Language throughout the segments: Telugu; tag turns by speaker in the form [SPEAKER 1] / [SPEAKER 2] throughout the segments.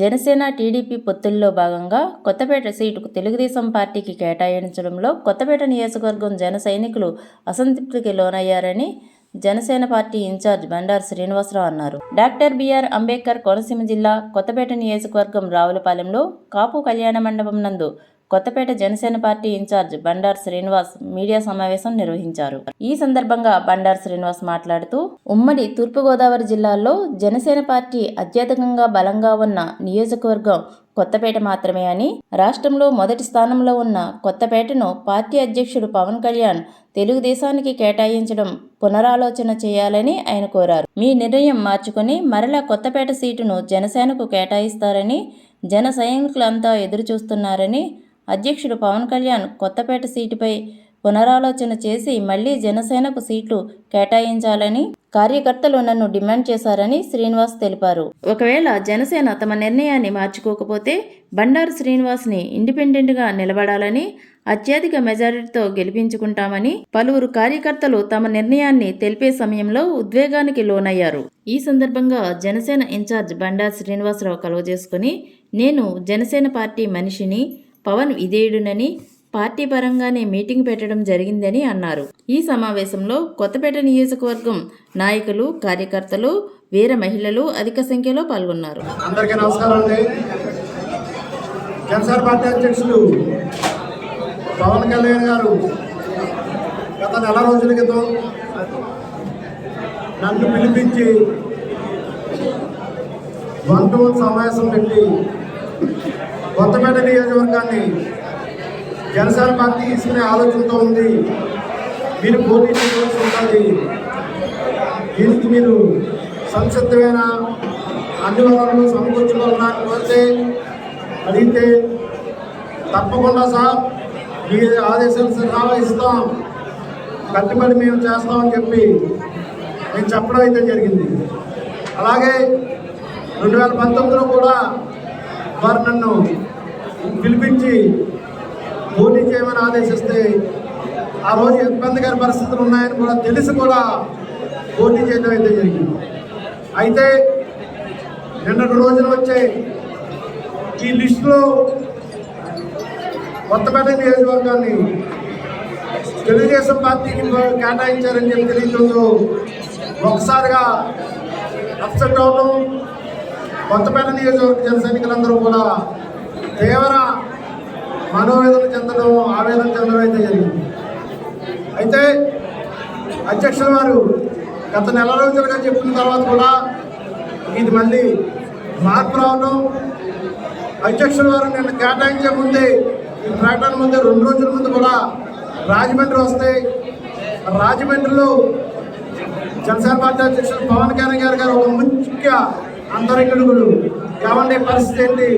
[SPEAKER 1] జనసేన టీడీపీ పొత్తుల్లో భాగంగా కొత్తపేట సీటుకు తెలుగుదేశం పార్టీకి కేటాయించడంలో కొత్తపేట నియోజకవర్గం జన సైనికులు అసంతృప్తికి లోనయ్యారని జనసేన పార్టీ ఇన్ఛార్జ్ బండారు శ్రీనివాసరావు అన్నారు. డాక్టర్ బిఆర్ అంబేద్కర్ కోనసీమ జిల్లా కొత్తపేట నియోజకవర్గం రావులపాలెంలో కాపు కళ్యాణ మండపం నందు Kothapeta Janasena party in-charge Bandar Srinivas media సమావేశం నిర్వహించారు. ఈ సందర్భంగా బండార్ శ్రీనివాస్ మాట్లాడుతూ ఉమ్మడి తూర్పుగోదావరి జిల్లాలో జనసేన పార్టీ అత్యధికంగా బలంగా ఉన్న నియోజకవర్గం కొత్తపేట మాత్రమే అని రాష్ట్రంలో మొదటి స్థానంలో ఉన్న కొత్తపేటను పార్టీ అధ్యక్షుడు పవన్ కళ్యాణ్ తెలుగుదేశానికి కేటాయించడం పునరాలోచన చేయాలని ఆయన కోరారు. మీ నిర్ణయం మార్చుకొని మరలా కొత్తపేట సీటును జనసేనకు కేటాయిస్తారని జన సైనికులంతా ఎదురుచూస్తున్నారని అధ్యక్షుడు పవన్ కళ్యాణ్ కొత్తపేట సీటుపై పునరాలోచన చేసి మళ్ళీ జనసేనకు సీట్లు కేటాయించాలని కార్యకర్తలు నన్ను డిమాండ్ చేశారని శ్రీనివాస్ తెలిపారు. ఒకవేళ జనసేన తమ నిర్ణయాన్ని మార్చుకోకపోతే బండారు శ్రీనివాస్ని ఇండిపెండెంట్గా నిలబడాలని అత్యధిక మెజారిటీతో గెలిపించుకుంటామని పలువురు కార్యకర్తలు తమ నిర్ణయాన్ని తెలిపే సమయంలో ఉద్వేగానికి లోనయ్యారు. ఈ సందర్భంగా జనసేన ఇన్ఛార్జ్ బండారు శ్రీనివాసరావు కలువజేసుకుని నేను జనసేన పార్టీ మనిషిని పవన్ విధేయుడునని పార్టీ పరంగానే మీటింగ్ పెట్టడం జరిగిందని అన్నారు. ఈ సమావేశంలో కొత్తపేట నియోజకవర్గం నాయకులు కార్యకర్తలు వీర మహిళలు అధిక సంఖ్యలో పాల్గొన్నారు.
[SPEAKER 2] అందరికీ నమస్కారం జనసేన పార్టీ అధ్యక్షులు పవన్ కళ్యాణ్ గారు గత నెల రోజుల క్రితం నన్ను పిలిపించి వన్ టు వన్ సమావేశం పెట్టి కొత్తపేట నియోజకవర్గాన్ని జనసేన పార్టీ తీసుకునే ఆలోచనతో ఉంది. మీరు పోటీ చేయవలసి ఉంటుంది. దీనికి మీరు సంసిద్ధమైన అన్ని వనరులు సమకూర్చుకోవడానికి వస్తే అడిగితే తప్పకుండా సార్ మీ ఆదేశాలు సలహా ఇస్తాం. కట్టుబడి మేము చేస్తామని చెప్పి నేను చెప్పడం అయితే జరిగింది. అలాగే రెండు వేల పంతొమ్మిదిలో కూడా వారు నన్ను పిలిపించి పోటీ చేయమని ఆదేశిస్తే ఆ రోజు ఇబ్బందికర పరిస్థితులు ఉన్నాయని కూడా తెలిసి కూడా పోటీ చేయడం అయితే జరిగింది. అయితే నిన్నటి రోజున వచ్చే ఈ లిస్టులో కొత్తపేట నియోజకవర్గాన్ని తెలుగుదేశం పార్టీకి కేటాయించారని చెప్పి తెలియజేస్తూ ఒకసారిగా అప్సెట్ అవడం కొత్తపేట నియోజకవర్గ జన సైనికులందరూ కూడా తీవ్ర మనోవేదన చెందడం ఆవేదన చెందడం అయితే జరిగింది. అయితే అధ్యక్షుల వారు గత నెల రోజులుగా చెప్పిన తర్వాత కూడా ఇది మళ్ళీ మార్పు రావడం అధ్యక్షుల వారు నిన్న కేటాయించే ముందే ఈ ప్రకటన ముందే రెండు రోజుల ముందు కూడా రాజమండ్రి వస్తే రాజమండ్రిలో జనసేన పార్టీ అధ్యక్షులు పవన్ కళ్యాణ్ గారు గారు ఒక ముఖ్య అంతరంగిడుగుడు ఏమంటే పరిస్థితి ఏంటి?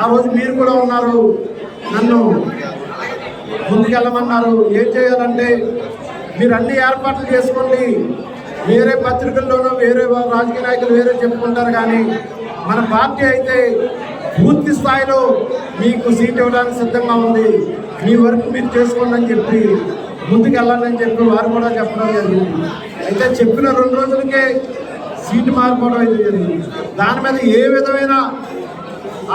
[SPEAKER 2] ఆ రోజు మీరు కూడా ఉన్నారు. నన్ను ముందుకెళ్ళమన్నారు. ఏం చేయాలంటే మీరు అన్ని ఏర్పాట్లు చేసుకోండి. వేరే పత్రికల్లోనూ వేరే రాజకీయ నాయకులు వేరే చెప్పుకుంటారు కానీ మన పార్టీ అయితే పూర్తి స్థాయిలో మీకు సీట్ ఇవ్వడానికి సిద్ధంగా ఉంది. మీ వరకు మీరు చేసుకోండి అని చెప్పి ముందుకెళ్ళాలని చెప్పి వారు కూడా చెప్పడం జరిగింది. అయితే చెప్పిన రెండు రోజులకే సీటు మారిపోవడం అయితే జరిగింది. దాని మీద ఏ విధమైన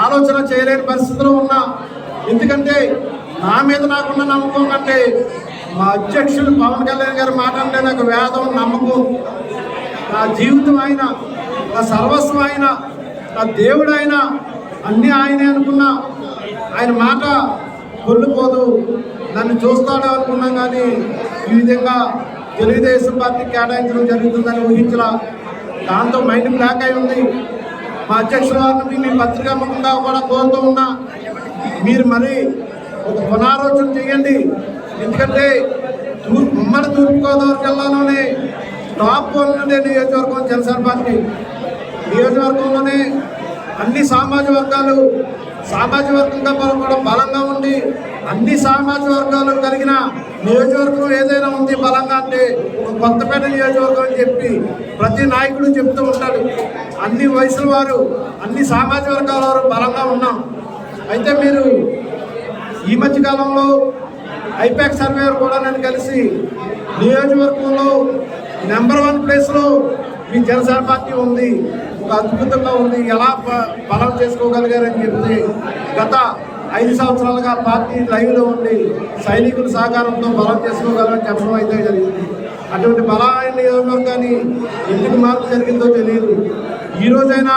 [SPEAKER 2] ఆలోచన చేయలేని పరిస్థితిలో ఉన్నా. ఎందుకంటే నా మీద నాకున్న నమ్మకం కంటే మా అధ్యక్షులు పవన్ కళ్యాణ్ గారి మాట అంటే నాకు వేదం నమ్మకం. నా జీవితం ఆయన నా సర్వస్వం ఆయన నా దేవుడు ఆయన అన్నీ ఆయనే అనుకున్నా. ఆయన మాట కొల్లిపోదు. నన్ను చూస్తాడు అనుకున్నాం కానీ ఈ విధంగా తెలుగుదేశం పార్టీ కేటాయించడం జరుగుతుందని ఊహించలా. దాంతో మైండ్ బ్లాక్ అయి ఉంది. మా అధ్యక్షుల వారిని మీ పత్రికాముఖంగా కూడా కోరుతూ ఉన్నా మీరు మరి ఒక పునరాలోచన చేయండి. ఎందుకంటే తూర్పు ఉమ్మడి తూర్పుగోదావరి జిల్లాలోనే టాప్ వన్ ఉండే నియోజకవర్గం జనసేన పార్టీ? నియోజకవర్గంలోనే అన్ని సామాజిక వర్గాలు సామాజిక వర్గంగా బలం కూడా బలంగా ఉండి అన్ని సామాజిక వర్గాలకు కలిగిన నియోజకవర్గం ఏదైనా ఉంది బలంగా అంటే ఒక కొత్తపేట నియోజకవర్గం అని చెప్పి ప్రతి నాయకుడు చెప్తూ ఉంటాడు. అన్ని వయసుల వారు అన్ని సామాజిక వర్గాల వారు బలంగా ఉన్నాం. అయితే మీరు ఈ మధ్య కాలంలో ఐపాక్ సర్వేయర్ కూడా నన్ను కలిసి నియోజకవర్గంలో నెంబర్ వన్ ప్లేస్లో మీ జనసేన పార్టీ ఉంది ఒక అద్భుతంగా ఉంది ఎలా బలం చేసుకోగలిగారని చెప్తే గత ఐదు సంవత్సరాలుగా పార్టీ లైవ్లో ఉండి సైనికుల సహకారంతో బలం చేసుకోగలని చెప్పడం అయితే జరిగింది. అటువంటి బలమైన నియోజకవర్గాన్ని ఎందుకు మార్పు జరిగిందో తెలియదు. ఈ రోజైనా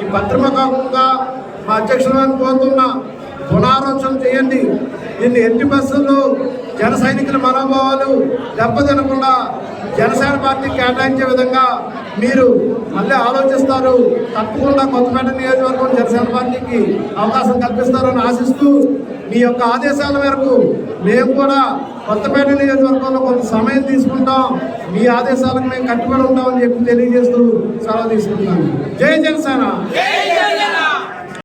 [SPEAKER 2] ఈ మా అధ్యక్షులను కోరుతున్నా పునరాలోచన చేయండి. దీన్ని ఎట్టి బస్సులు జన సైనికుల మనోభావాలు దెబ్బతినకుండా జనసేన పార్టీ కేటాయించే విధంగా మీరు మళ్ళీ ఆలోచిస్తారు తప్పకుండా కొత్తపేట నియోజకవర్గం జనసేన పార్టీకి అవకాశం కల్పిస్తారని ఆశిస్తూ మీ యొక్క ఆదేశాల మేరకు మేము కూడా కొత్తపేట నియోజకవర్గంలో కొంత సమయం తీసుకుంటాం. మీ ఆదేశాలకు మేము కట్టుబడి ఉంటామని చెప్పి తెలియజేస్తూ సెలవు తీసుకుంటున్నాను జై జనసేన!